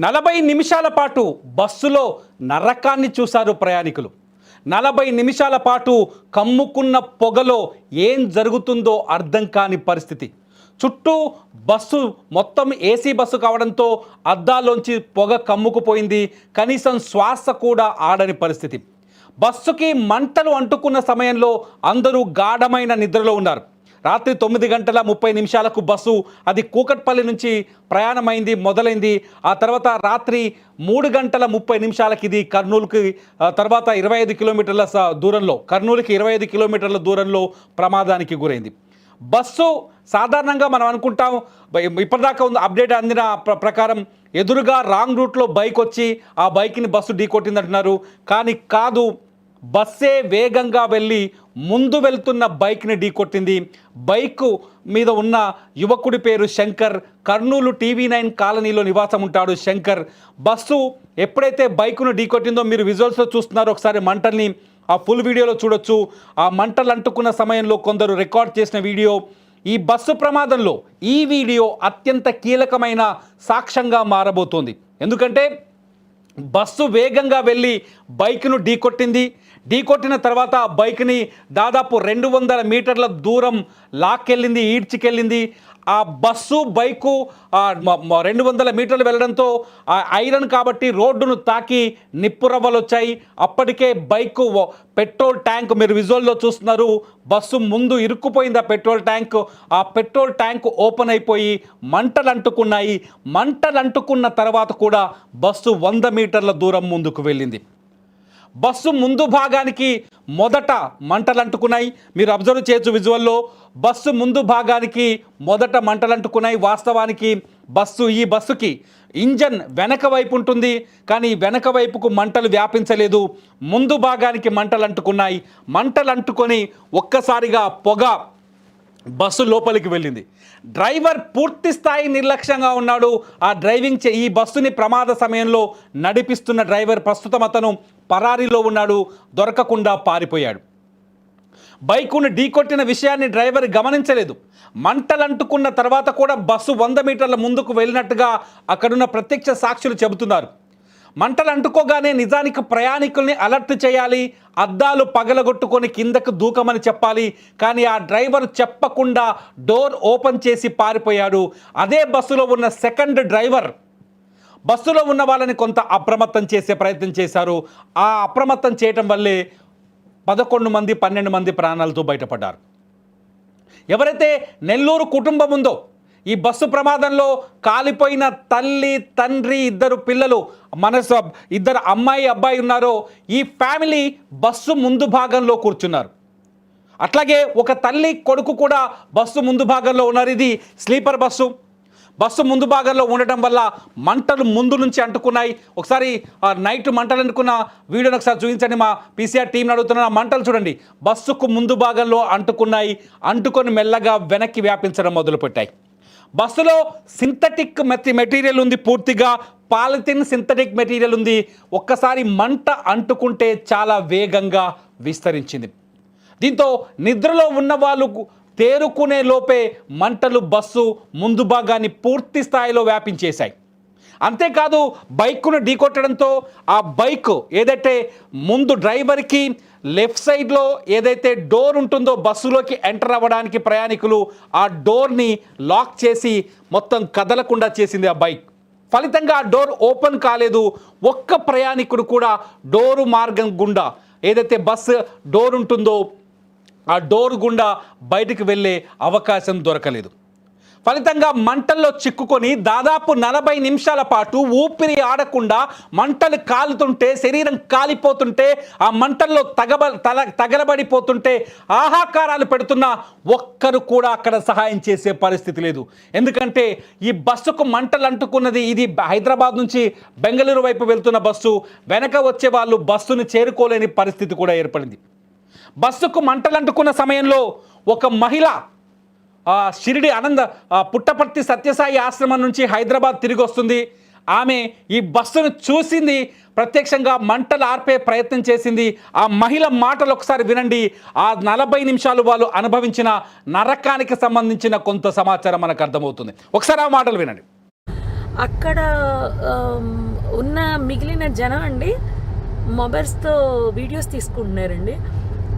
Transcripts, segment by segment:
నలభై నిమిషాల పాటు బస్సులో నరకాన్ని చూశారు ప్రయాణికులు. నలభై నిమిషాల పాటు కమ్ముకున్న పొగలో ఏం జరుగుతుందో అర్థం కాని పరిస్థితి. చుట్టూ బస్సు మొత్తం ఏసీ బస్సు కావడంతో అద్దాల్లోంచి పొగ కమ్ముకుపోయింది. కనీసం శ్వాస కూడా ఆడని పరిస్థితి. బస్సుకి మంటలు అంటుకున్న సమయంలో అందరూ గాఢమైన నిద్రలో ఉన్నారు. రాత్రి తొమ్మిది గంటల ముప్పై నిమిషాలకు బస్సు అది కూకట్పల్లి నుంచి ప్రయాణమైంది మొదలైంది. ఆ తర్వాత రాత్రి మూడు గంటల ముప్పై నిమిషాలకి ఇది కర్నూలుకి తర్వాత ఇరవై ఐదు కిలోమీటర్ల స- దూరంలో కర్నూలుకి ఇరవై ఐదు కిలోమీటర్ల దూరంలో ప్రమాదానికి గురైంది. బస్సు సాధారణంగా మనం అనుకుంటాం ఇప్పటిదాకా ఉంది అప్డేట్ అందిన ప్ర- ప్రకారం ఎదురుగా రాంగ్ రూట్లో బైక్ వచ్చి ఆ బైక్ని బస్సు ఢీకొట్టిందంటున్నారు. కానీ కాదు బస్సే వేగంగా వెళ్ళి ముందు వెళ్తున్న బైక్ని ఢీకొట్టింది. బైక్ మీద ఉన్న యువకుడి పేరు శంకర్. కర్నూలు టీవీ నైన్ కాలనీలో నివాసం ఉంటాడు శంకర్. బస్సు ఎప్పుడైతే బైకును ఢీకొట్టిందో మీరు విజువల్స్లో చూస్తున్నారో ఒకసారి మంటల్ని. ఆ ఫుల్ వీడియోలో చూడొచ్చు. ఆ మంటలు అంటుకున్న సమయంలో కొందరు రికార్డ్ చేసిన వీడియో. ఈ బస్సు ప్రమాదంలో ఈ వీడియో అత్యంత కీలకమైన సాక్ష్యంగా మారబోతోంది. ఎందుకంటే బస్సు వేగంగా వెళ్ళి బైక్ను ఢీకొట్టింది. ఢీకొట్టిన తర్వాత ఆ బైక్ని దాదాపు రెండు వందల మీటర్ల దూరం లాక్కెళ్ళింది ఈడ్చికెళ్ళింది. ఆ బస్సు బైకు రెండు వందల మీటర్లు వెళ్ళడంతో ఆ ఐరన్ కాబట్టి రోడ్డును తాకి నిప్పురవ్వలు వచ్చాయి అప్పటికే బైకు పెట్రోల్ ట్యాంక్ మీరు విజువల్లో చూస్తున్నారు బస్సు ముందు ఇరుక్కుపోయింది ఆ పెట్రోల్ ట్యాంక్. ఆ పెట్రోల్ ట్యాంక్ ఓపెన్ అయిపోయి మంటలు అంటుకున్నాయి మంటలు అంటుకున్న తర్వాత కూడా బస్సు వంద మీటర్ల దూరం ముందుకు వెళ్ళింది. బస్సు ముందు భాగానికి మొదట మంటలు అంటుకున్నాయి మీరు అబ్జర్వ్ చేయొచ్చు విజువల్లో. బస్సు ముందు భాగానికి మొదట మంటలు అంటుకున్నాయి వాస్తవానికి బస్సు ఈ బస్సుకి ఇంజన్ వెనక వైపు ఉంటుంది. కానీ వెనక వైపుకు మంటలు వ్యాపించలేదు. ముందు భాగానికి మంటలు అంటుకున్నాయి మంటలు అంటుకొని ఒక్కసారిగా పొగ బస్సు లోపలికి వెళ్ళింది. డ్రైవర్ పూర్తి స్థాయి నిర్లక్ష్యంగా ఉన్నాడు. ఆ డ్రైవింగ్ చే ఈ బస్సుని ప్రమాద సమయంలో నడిపిస్తున్న డ్రైవర్ ప్రస్తుతం అతను పరారీలో ఉన్నాడు దొరకకుండా పారిపోయాడు. బైకును ఢీకొట్టిన విషయాన్ని డ్రైవర్ గమనించలేదు. మంటలంటుకున్న తర్వాత కూడా బస్సు వంద మీటర్ల ముందుకు వెళ్ళినట్టుగా అక్కడున్న ప్రత్యక్ష సాక్షులు చెబుతున్నారు. మంటలు అంటుకోగానే నిజానికి ప్రయాణికుల్ని అలర్ట్ చేయాలి అద్దాలు పగలగొట్టుకొని కిందకు దూకమని చెప్పాలి కానీ ఆ డ్రైవర్ చెప్పకుండా డోర్ ఓపెన్ చేసి పారిపోయాడు. అదే బస్సులో ఉన్న సెకండ్ డ్రైవర్ బస్సులో ఉన్న వాళ్ళని కొంత అప్రమత్తం చేసే ప్రయత్నం చేశారు. ఆ అప్రమత్తం చేయటం వల్లే పదకొండు మంది పన్నెండు మంది ప్రాణాలతో బయటపడ్డారు. ఎవరైతే నెల్లూరు కుటుంబం ఉందో ఈ బస్సు ప్రమాదంలో కాలిపోయిన తల్లి తండ్రి ఇద్దరు పిల్లలు మనసు ఇద్దరు అమ్మాయి అబ్బాయి ఉన్నారో ఈ ఫ్యామిలీ బస్సు ముందు భాగంలో కూర్చున్నారు. అట్లాగే ఒక తల్లి కొడుకు కూడా బస్సు ముందు భాగంలో ఉన్నారు. ఇది స్లీపర్ బస్సు. బస్సు ముందు భాగంలో ఉండటం వల్ల మంటలు ముందు నుంచి అంటుకున్నాయి. ఒకసారి నైట్ మంటలు అంటుకున్న వీడియోని ఒకసారి చూపించండి మా పీసీఆర్ టీంని అడుగుతున్న మంటలు చూడండి. బస్సుకు ముందు భాగంలో అంటుకున్నాయి. అంటుకొని మెల్లగా వెనక్కి వ్యాపించడం మొదలుపెట్టాయి. బస్సులో సింథటిక్ మెత్తి మెటీరియల్ ఉంది పూర్తిగా. పాలిథిన్ సింథటిక్ మెటీరియల్ ఉంది. ఒక్కసారి మంట అంటుకుంటే చాలా వేగంగా విస్తరించింది. దీంతో నిద్రలో ఉన్న వాళ్ళు తేరుకునే లోపే మంటలు బస్సు ముందు భాగాన్ని పూర్తి స్థాయిలో వ్యాపించేశాయి. అంతేకాదు బైక్ను ఢీకొట్టడంతో ఆ బైక్ ఏదైతే ముందు డ్రైవర్కి లెఫ్ట్ సైడ్లో ఏదైతే డోర్ ఉంటుందో బస్సులోకి ఎంటర్ అవ్వడానికి ప్రయాణికులు ఆ డోర్ని లాక్ చేసి మొత్తం కదలకుండా చేసింది ఆ బైక్. ఫలితంగా ఆ డోర్ ఓపెన్ కాలేదు. ఒక్క ప్రయాణికుడు కూడా డోరు మార్గం గుండా ఏదైతే బస్సు డోర్ ఉంటుందో ఆ డోర్ గుండా బయటికి వెళ్ళే అవకాశం దొరకలేదు. ఫలితంగా మంటల్లో చిక్కుకొని దాదాపు నలభై నిమిషాల పాటు ఊపిరి ఆడకుండా మంటలు కాలుతుంటే శరీరం కాలిపోతుంటే ఆ మంటల్లో తగబ తల తగలబడిపోతుంటే ఆహాకారాలు పెడుతున్న ఒక్కరు కూడా అక్కడ సహాయం చేసే పరిస్థితి లేదు. ఎందుకంటే ఈ బస్సుకు మంటలు అంటుకున్నది ఇది హైదరాబాద్ నుంచి బెంగళూరు వైపు వెళ్తున్న బస్సు వెనక వచ్చే వాళ్ళు బస్సును చేరుకోలేని పరిస్థితి కూడా ఏర్పడింది. బస్సుకు మంటలు అంటుకున్న సమయంలో ఒక మహిళ షిరిడి ఆనంద పుట్టపర్తి సత్యసాయి ఆశ్రమం నుంచి హైదరాబాద్ తిరిగి వస్తుంది ఆమె ఈ బస్సును చూసింది ప్రత్యక్షంగా మంటలు ఆర్పే ప్రయత్నం చేసింది. ఆ మహిళ మాటలు ఒకసారి వినండి. ఆ నలభై నిమిషాలు వాళ్ళు అనుభవించిన నరకానికి సంబంధించిన కొంత సమాచారం మనకు అర్థమవుతుంది. ఒకసారి ఆ మాటలు వినండి. అక్కడ ఉన్న మిగిలిన జనం అండి మొబైల్స్తో వీడియోస్ తీసుకుంటున్నారండి.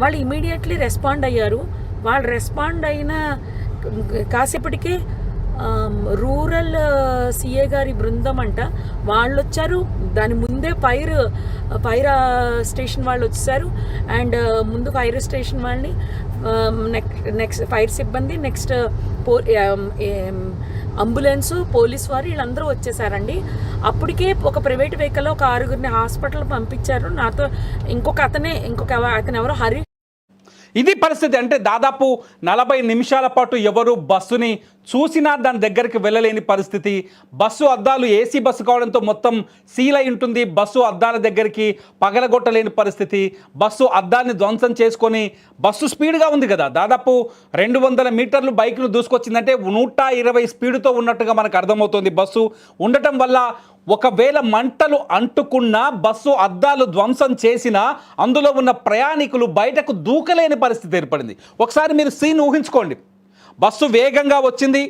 వాళ్ళు ఇమీడియట్లీ రెస్పాండ్ అయ్యారు. వాళ్ళు రెస్పాండ్ అయిన కాసేపటికే రూరల్ సిఏ గారి బృందం అంట వాళ్ళు వచ్చారు దాని ముందే ఫైర్ ఫైర్ స్టేషన్ వాళ్ళు వచ్చేసారు అండ్ ముందు ఫైర్ స్టేషన్ వాళ్ళని నెక్స్ట్ నెక్స్ట్ ఫైర్ సిబ్బంది నెక్స్ట్ పో అంబులెన్స్ పోలీస్ వారు వీళ్ళందరూ వచ్చేసారండి. అప్పటికే ఒక ప్రైవేట్ వెహికల్ ఒక ఆరుగురిని హాస్పిటల్ పంపించారు. నాతో ఇంకొక అతనే ఇంకొక అతను ఎవరో హరి ఇది పరిస్థితి. అంటే దాదాపు నలభై నిమిషాల పాటు ఎవరు బస్సుని చూసినా దాని దగ్గరికి వెళ్ళలేని పరిస్థితి. బస్సు అద్దాలు ఏసీ బస్సు కావడంతో మొత్తం సీల్ అయి ఉంటుంది. బస్సు అద్దాల దగ్గరికి పగలగొట్టలేని పరిస్థితి. బస్సు అద్దాన్ని ధ్వంసం చేసుకొని బస్సు స్పీడ్గా ఉంది కదా. దాదాపు రెండు వందల మీటర్లు బైక్ను దూసుకొచ్చిందంటే నూట ఇరవై స్పీడ్తో ఉన్నట్టుగా మనకు అర్థమవుతుంది బస్సు. ఉండటం వల్ల ఒకవేళ మంటలు అంటుకున్నా బస్సు అద్దాలు ధ్వంసం చేసినా అందులో ఉన్న ప్రయాణికులు బయటకు దూకలేని పరిస్థితి ఏర్పడింది. ఒకసారి మీరు సీన్ ఊహించుకోండి. బస్సు వేగంగా వచ్చింది.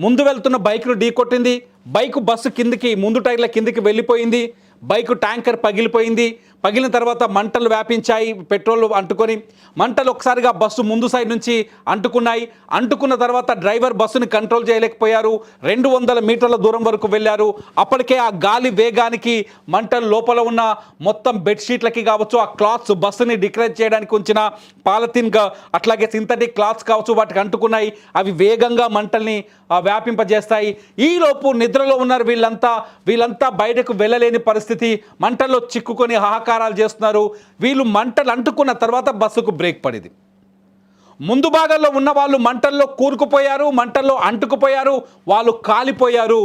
ముందు వెళ్తున్న బైక్ను ఢీకొట్టింది బైక్ బస్సు కిందికి ముందు టైర్ల కిందికి వెళ్ళిపోయింది. బైక్ ట్యాంకర్ పగిలిపోయింది. పగిలిన తర్వాత మంటలు వ్యాపించాయి పెట్రోల్ అంటుకొని మంటలు ఒకసారిగా బస్సు ముందు సైడ్ నుంచి అంటుకున్నాయి. అంటుకున్న తర్వాత డ్రైవర్ బస్సుని కంట్రోల్ చేయలేకపోయారు. రెండు వందల మీటర్ల దూరం వరకు వెళ్ళారు. అప్పటికే ఆ గాలి వేగానికి మంటలు లోపల ఉన్న మొత్తం బెడ్షీట్లకి కావచ్చు ఆ క్లాత్స్ బస్సుని డిక్రేజ్ చేయడానికి ఉంచిన పాలథిన్ అట్లాగే సింథటిక్ క్లాత్స్ కావచ్చు వాటికి అంటుకున్నాయి. అవి వేగంగా మంటల్ని వ్యాపింపజేస్తాయి. ఈలోపు నిద్రలో ఉన్నారు వీళ్ళంతా. వీళ్ళంతా బయటకు వెళ్ళలేని పరిస్థితి. మంటల్లో చిక్కుకొని హాహాకారాలు చేస్తున్నారు. వీళ్ళు మంటలు అంటుకున్న తర్వాత బస్సుకు బ్రేక్ పడింది. ముందు భాగంలో ఉన్న వాళ్ళు మంటల్లో కూరుకుపోయారు మంటల్లో అంటుకుపోయారు వాళ్ళు కాలిపోయారు.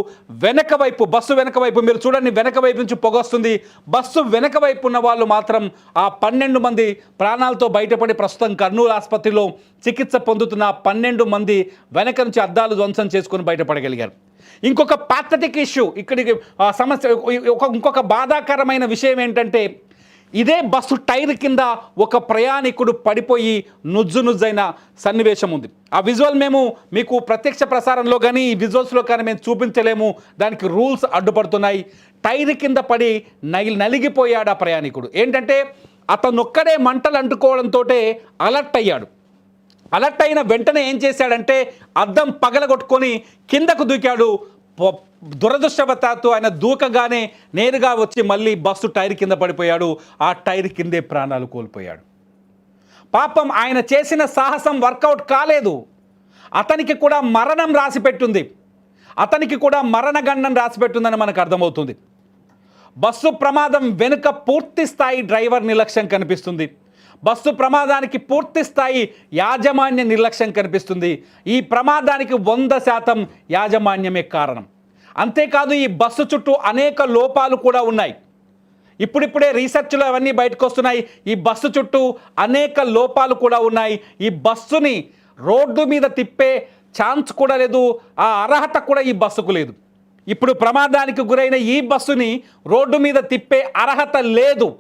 వెనక వైపు బస్సు వెనక వైపు మీరు చూడండి వెనక వైపు నుంచి పొగొస్తుంది బస్సు వెనక వైపు ఉన్న వాళ్ళు మాత్రం ఆ పన్నెండు మంది ప్రాణాలతో బయటపడి ప్రస్తుతం కర్నూలు ఆసుపత్రిలో చికిత్స పొందుతున్న పన్నెండు మంది వెనక నుంచి అద్దాలు ధ్వంసం చేసుకొని బయటపడగలిగారు. ఇంకొక పాథటిక్ ఇష్యూ ఇక్కడికి సమస్య ఒక ఇంకొక బాధాకరమైన విషయం ఏంటంటే ఇదే బస్సు టైర్ కింద ఒక ప్రయాణికుడు పడిపోయి నుజ్జు నుజ్జైన సన్నివేశం ఉంది. ఆ విజువల్ మేము మీకు ప్రత్యక్ష ప్రసారంలో కానీ ఈ విజువల్స్లో కానీ మేము చూపించలేము. దానికి రూల్స్ అడ్డుపడుతున్నాయి. టైర్ కింద పడి నగి నలిగిపోయాడు ఆ ప్రయాణికుడు. ఏంటంటే అతనొక్కడే మంటలు అంటుకోవడంతో అలర్ట్ అయ్యాడు. అలర్ట్ అయిన వెంటనే ఏం చేశాడంటే అద్దం పగలగొట్టుకొని కిందకు దూకాడు. దురదృష్టవశాత్తు ఆయన దూకగానే నేరుగా వచ్చి మళ్ళీ బస్సు టైర్ కింద పడిపోయాడు. ఆ టైర్ కిందే ప్రాణాలు కోల్పోయాడు. పాపం ఆయన చేసిన సాహసం వర్కౌట్ కాలేదు. అతనికి కూడా మరణం రాసిపెట్టుంది అతనికి కూడా మరణగండం రాసి పెట్టుందని మనకు అర్థమవుతుంది. బస్సు ప్రమాదం వెనుక పూర్తి స్థాయి డ్రైవర్ నిర్లక్ష్యం కనిపిస్తుంది. బస్సు ప్రమాదానికి పూర్తి స్థాయి యాజమాన్య నిర్లక్ష్యం కనిపిస్తుంది. ఈ ప్రమాదానికి వంద శాతం యాజమాన్యమే కారణం. అంతేకాదు ఈ బస్సు చుట్టూ అనేక లోపాలు కూడా ఉన్నాయి. ఇప్పుడిప్పుడే రీసెర్చ్లో అవన్నీ బయటకు వస్తున్నాయి. ఈ బస్సు చుట్టూ అనేక లోపాలు కూడా ఉన్నాయి. ఈ బస్సుని రోడ్డు మీద తిప్పే ఛాన్స్ కూడా లేదు. ఆ అర్హత కూడా ఈ బస్సుకు లేదు. ఇప్పుడు ప్రమాదానికి గురైన ఈ బస్సుని రోడ్డు మీద తిప్పే అర్హత లేదు.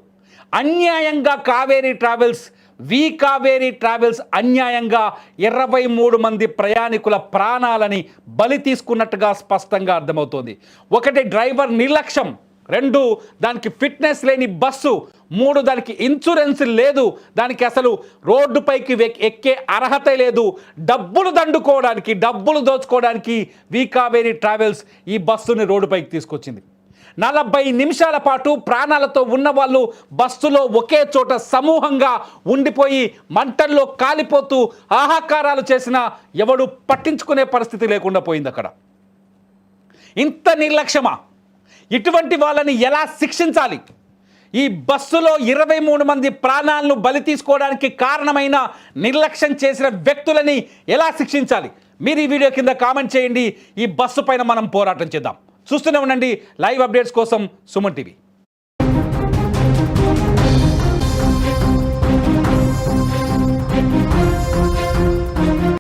అన్యాయంగా కావేరీ ట్రావెల్స్ వి కావేరీ ట్రావెల్స్ అన్యాయంగా ఇరవై మూడు మంది ప్రయాణికుల ప్రాణాలని బలి తీసుకున్నట్టుగా స్పష్టంగా అర్థమవుతోంది. ఒకటి డ్రైవర్ నిర్లక్ష్యం రెండు దానికి ఫిట్నెస్ లేని బస్సు మూడు దానికి ఇన్సూరెన్స్ లేదు దానికి అసలు రోడ్డుపైకి ఎక్కే అర్హత లేదు. డబ్బులు దండుకోవడానికి డబ్బులు దోచుకోవడానికి వీకావేరీ ట్రావెల్స్ ఈ బస్సుని రోడ్డుపైకి తీసుకొచ్చింది. నలభై నిమిషాల పాటు ప్రాణాలతో ఉన్న వాళ్ళు బస్సులో ఒకే చోట సమూహంగా ఉండిపోయి మంటల్లో కాలిపోతూ ఆహాకారాలు చేసిన ఎవడు పట్టించుకునే పరిస్థితి లేకుండా పోయింది అక్కడ. ఇంత నిర్లక్ష్యమా? ఇటువంటి వాళ్ళని ఎలా శిక్షించాలి? ఈ బస్సులో ఇరవై మూడు మంది ప్రాణాలను బలి తీసుకోవడానికి కారణమైన నిర్లక్ష్యం చేసిన వ్యక్తులని ఎలా శిక్షించాలి? మీరు ఈ వీడియో కింద కామెంట్ చేయండి. ఈ బస్సు పైన మనం పోరాటం చేద్దాం. చూస్తూనే ఉండండి. లైవ్ అప్డేట్స్ కోసం సుమన్ టీవీ.